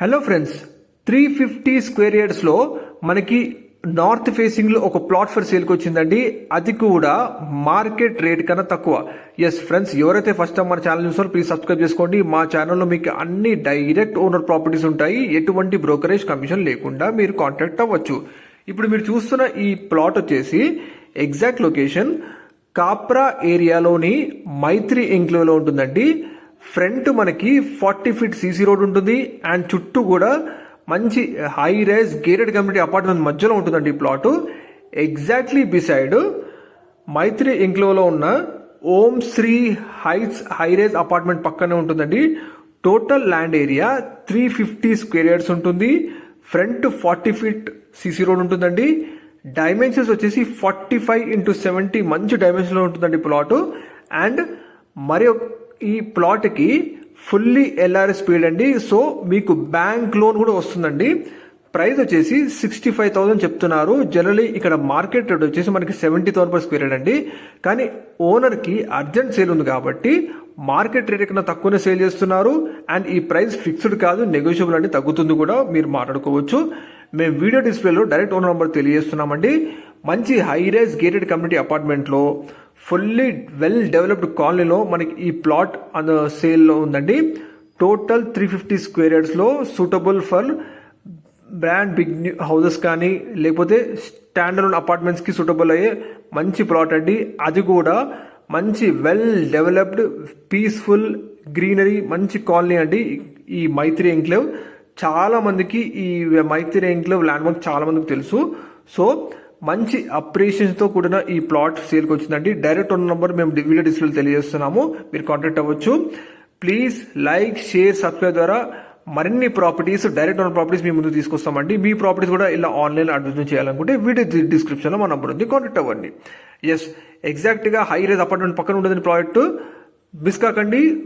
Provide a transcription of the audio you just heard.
Hello friends three fifty square యార్డ్స్లో మనకి north ఫేసింగ్లో ఒక ప్లాట్ ఫర్ సేల్కి వచ్చిందండి. అది కూడా మార్కెట్ రేట్ కన్నా తక్కువ. ఎస్ ఫ్రెండ్స్ ఎవరైతే ఫస్ట్ టైం మన ఛానల్ చూస్తారో ప్లీజ్ సబ్స్క్రైబ్ చేసుకోండి. మా ఛానల్లో మీకు అన్ని డైరెక్ట్ ఓనర్ ప్రాపర్టీస్ ఉంటాయి. ఎటువంటి బ్రోకరేజ్ కమిషన్ లేకుండా మీరు కాంటాక్ట్ అవ్వచ్చు. ఇప్పుడు మీరు చూస్తున్న ఈ ప్లాట్ వచ్చేసి ఎగ్జాక్ట్ లొకేషన్ కాప్రా ఏరియాలోని మైత్రి ఎంక్లోలో ఉంటుందండి. ఫ్రంట్ మనకి ఫార్టీ ఫీట్ సీసీ రోడ్ ఉంటుంది అండ్ చుట్టూ కూడా మంచి high rise gated community apartment మధ్యలో ఉంటుందండి ఈ ప్లాటు ఎగ్జాక్ట్లీ బిసైడ్ మైత్రి ఇంక్లోలో ఉన్న Om Sri heights high rise apartment పక్కనే ఉంటుందండి. Total land area three fifty square yards ఉంటుంది. Front forty feet CC road ఉంటుందండి. డైమెన్షన్స్ వచ్చేసి ఫార్టీ ఫైవ్ ఇంటూ సెవెంటీ మంచి డైమెన్షన్లో ఉంటుందండి ప్లాటు అండ్ మరి ఈ ప్లాట్కి ఫుల్లీ ఎల్ఆర్ స్పీడ్ అండి. సో మీకు బ్యాంక్ లోన్ కూడా వస్తుందండి. ప్రైస్ వచ్చేసి సిక్స్టీ ఫైవ్ థౌసండ్ చెప్తున్నారు. జనరలీ ఇక్కడ మార్కెట్ రేట్ వచ్చేసి మనకి సెవెంటీ థౌసండ్ పర్ స్క్వేర్ అండి. కానీ ఓనర్కి అర్జెంట్ సేల్ ఉంది కాబట్టి మార్కెట్ రేట్ కన్నా తక్కువనే సేల్ చేస్తున్నారు. అండ్ ఈ ప్రైస్ ఫిక్స్డ్ కాదు నెగోషియబుల్ అండి తగ్గుతుంది కూడా మీరు మాట్లాడుకోవచ్చు. మేము వీడియో డిస్ప్లేలో డైరెక్ట్ ఓనర్ నెంబర్ తెలియజేస్తున్నామండి. మంచి హై రైజ్ గేటెడ్ కమ్యూనిటీ అపార్ట్మెంట్లో ఫుల్లీ వెల్ డెవలప్డ్ కాలనీలో మనకి ఈ ప్లాట్ అన్ సేల్లో ఉందండి. Total three fifty square యార్డ్స్లో suitable for brand big houses కానీ లేకపోతే స్టాండర్డ్ అపార్ట్మెంట్స్కి సూటబుల్ అయ్యే మంచి ప్లాట్ అండి. అది కూడా మంచి వెల్ డెవలప్డ్ పీస్ఫుల్ గ్రీనరీ మంచి కాలనీ అండి ఈ మైత్రి ఎంక్లేవ్ చాలా మందికి ఈ మైత్రి ఎంక్లేవ్ ల్యాండ్ మార్క్ చాలా మందికి తెలుసు. సో మంచి అప్రిషియేషన్తో కూడిన ఈ ప్లాట్ సేల్కి వచ్చిందండి. డైరెక్ట్ ఉన్న నంబర్ మేము వీడియో డిస్ప్లే తెలియజేస్తున్నాము. మీరు కాంటాక్ట్ అవ్వచ్చు. ప్లీజ్ లైక్ షేర్ సబ్స్క్రైబ్ ద్వారా మరిన్ని ప్రాపర్టీస్ డైరెక్ట్ ఓనర్ ప్రాపర్టీస్ మీ ముందు తీసుకొస్తామండి. మీ ప్రాపర్టీస్ కూడా ఇలా ఆన్లైన్ అడ్వర్టైజ్ చేయాలనుకుంటే వీడియో డిస్క్రిప్షన్లో మా నంబర్ ఉంది. కాంటాక్ట్ అవ్వండి. ఎస్ ఎగ్జాక్ట్గా హై రేజ్ అపార్ట్మెంట్ పక్కన ఉండదని ప్రాజెక్టు మిస్ కాకండి.